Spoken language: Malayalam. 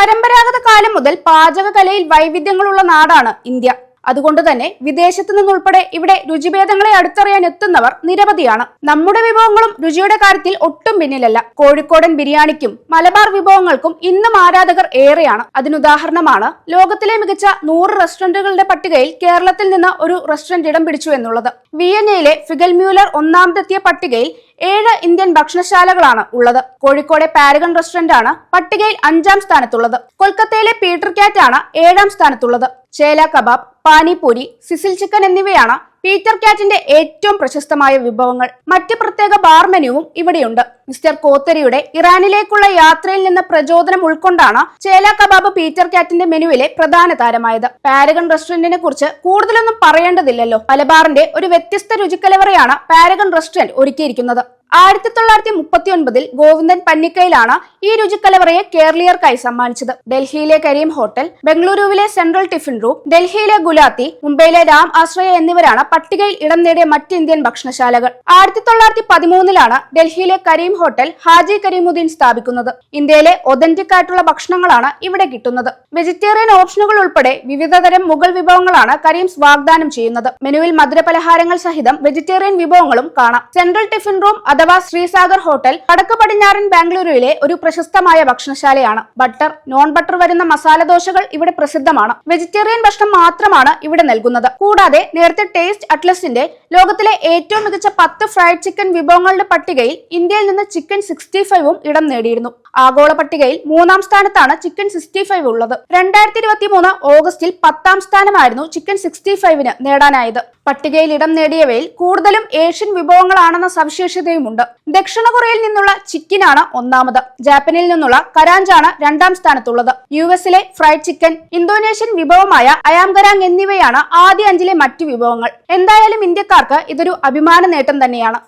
പരമ്പരാഗത കാലം മുതൽ പാചകകലയിൽ വൈവിധ്യങ്ങളുള്ള നാടാണ് ഇന്ത്യ. അതുകൊണ്ട് തന്നെ വിദേശത്തു നിന്നുൾപ്പെടെ ഇവിടെ രുചിഭേദങ്ങളെ അടുത്തറിയാൻ എത്തുന്നവർ നിരവധിയാണ്. നമ്മുടെ വിഭവങ്ങളും രുചിയുടെ കാര്യത്തിൽ ഒട്ടും പിന്നിലല്ല. കോഴിക്കോടൻ ബിരിയാണിക്കും മലബാർ വിഭവങ്ങൾക്കും ഇന്നും ആരാധകർ ഏറെയാണ്. അതിനുദാഹരണമാണ് ലോകത്തിലെ മികച്ച നൂറ് റെസ്റ്റോറന്റുകളുടെ പട്ടികയിൽ കേരളത്തിൽ നിന്ന് ഒരു റെസ്റ്റോറന്റ് ഇടം പിടിച്ചു എന്നുള്ളത്. വിയന്നയിലെ ഫിഗൽ മ്യൂലർ ഒന്നാമതെത്തിയ പട്ടികയിൽ ഏഴ് ഇന്ത്യൻ ഭക്ഷണശാലകളാണ് ഉള്ളത്. കോഴിക്കോടെ പാരഗൺ റെസ്റ്റോറന്റ് ആണ് പട്ടികയിൽ അഞ്ചാം സ്ഥാനത്തുള്ളത്. കൊൽക്കത്തയിലെ പീറ്റർ കാറ്റ് ആണ് ഏഴാം സ്ഥാനത്തുള്ളത്. Chelo kebab panipuri sizzle chicken എന്നിവയാണ് പീറ്റർ കാറ്റിന്റെ ഏറ്റവും പ്രശസ്തമായ വിഭവങ്ങൾ. മറ്റ് പ്രത്യേക ബാർ മെനുവും ഇവിടെയുണ്ട്. മിസ്റ്റർ കോത്തരിയുടെ ഇറാനിലേക്കുള്ള യാത്രയിൽ നിന്ന് പ്രചോദനം ഉൾക്കൊണ്ടാണ് ചേല കബാബ് പീറ്റർ കാറ്റിന്റെ മെനുവിലെ പ്രധാന താരമായത്. പാരഗൺ റെസ്റ്റോറന്റിനെ കുറിച്ച് കൂടുതലൊന്നും പറയേണ്ടതില്ലല്ലോ. മലബാറിന്റെ ഒരു വ്യത്യസ്ത രുചിക്കലവറയാണ് പാരഗൺ റെസ്റ്റോറന്റ് ഒരുക്കിയിരിക്കുന്നത്. ആയിരത്തി തൊള്ളായിരത്തി മുപ്പത്തി ഒൻപതിൽ ഗോവിന്ദൻ പന്നിക്കയിലാണ് ഈ രുചിക്കലവറയെ കേരളീയർക്കായി സമ്മാനിച്ചത്. ഡൽഹിയിലെ കരീം ഹോട്ടൽ ബംഗളൂരുവിലെ സെൻട്രൽ ടിഫിൻ റൂം ഡൽഹിയിലെ ഗുലാത്തി മുംബൈയിലെ രാം ആശ്രയ എന്നിവരാണ് പട്ടികയിൽ ഇടം നേടിയ മറ്റ് ഇന്ത്യൻ ഭക്ഷണശാലകൾ. ആയിരത്തി തൊള്ളായിരത്തി പതിമൂന്നിലാണ് ഡൽഹിയിലെ കരീം ഹോട്ടൽ ഹാജി കരീമുദ്ദീൻ സ്ഥാപിക്കുന്നത്. ഇന്ത്യയിലെ ഒതന്റിക് ആയിട്ടുള്ള ഭക്ഷണങ്ങളാണ് ഇവിടെ കിട്ടുന്നത്. വെജിറ്റേറിയൻ ഓപ്ഷനുകൾ ഉൾപ്പെടെ വിവിധതരം മുഗൾ വിഭവങ്ങളാണ് കരീംസ് വാഗ്ദാനം ചെയ്യുന്നത്. മെനുവിൽ മധുരപലഹാരങ്ങൾ സഹിതം വെജിറ്റേറിയൻ വിഭവങ്ങളും കാണാം. സെൻട്രൽ ടിഫിൻ റൂം അഥവാ ശ്രീസാഗർ ഹോട്ടൽ വടക്ക് പടിഞ്ഞാറൻ ബാംഗ്ലൂരുവിലെ ഒരു പ്രശസ്തമായ ഭക്ഷണശാലയാണ്. ബട്ടർ നോൺ ബട്ടർ വരുന്ന മസാല ദോശകൾ ഇവിടെ പ്രസിദ്ധമാണ്. വെജിറ്റേറിയൻ ഭക്ഷണം മാത്രമാണ് ഇവിടെ നൽകുന്നത്. കൂടാതെ നേരത്തെ ടേസ്റ്റ് അറ്റ്ലസിന്റെ ലോകത്തിലെ ഏറ്റവും മികച്ച പത്ത് ഫ്രൈഡ് ചിക്കൻ വിഭവങ്ങളുടെ പട്ടികയിൽ ഇന്ത്യയിൽ നിന്ന് ചിക്കൻ സിക്സ്റ്റി ഫൈവും ഇടം നേടിയിരുന്നു. ആഗോള പട്ടികയിൽ മൂന്നാം സ്ഥാനത്താണ് ചിക്കൻ സിക്സ്റ്റി ഫൈവ് ഉള്ളത്. രണ്ടായിരത്തി ഇരുപത്തി മൂന്ന് ഓഗസ്റ്റിൽ പത്താം സ്ഥാനമായിരുന്നു ചിക്കൻ സിക്സ്റ്റി ഫൈവിന് നേടാനായത്. പട്ടികയിൽ ഇടം നേടിയവയിൽ കൂടുതലും ഏഷ്യൻ വിഭവങ്ങളാണെന്ന സവിശേഷതയുമുണ്ട്. ദക്ഷിണ കൊറിയയിൽ നിന്നുള്ള ചിക്കനാണ് ഒന്നാമത്. ജാപ്പനിൽ നിന്നുള്ള കരാഞ്ചാണ് രണ്ടാം സ്ഥാനത്തുള്ളത്. യു എസിലെ ഫ്രൈഡ് ചിക്കൻ ഇന്തോനേഷ്യൻ വിഭവമായ അയാംകരാങ് എന്നിവയാണ് ആദ്യ അഞ്ചിലെ മറ്റു വിഭവങ്ങൾ. എന്തായാലും ഇന്ത്യക്കാർക്ക് ഇതൊരു അഭിമാന നേട്ടം തന്നെയാണ്.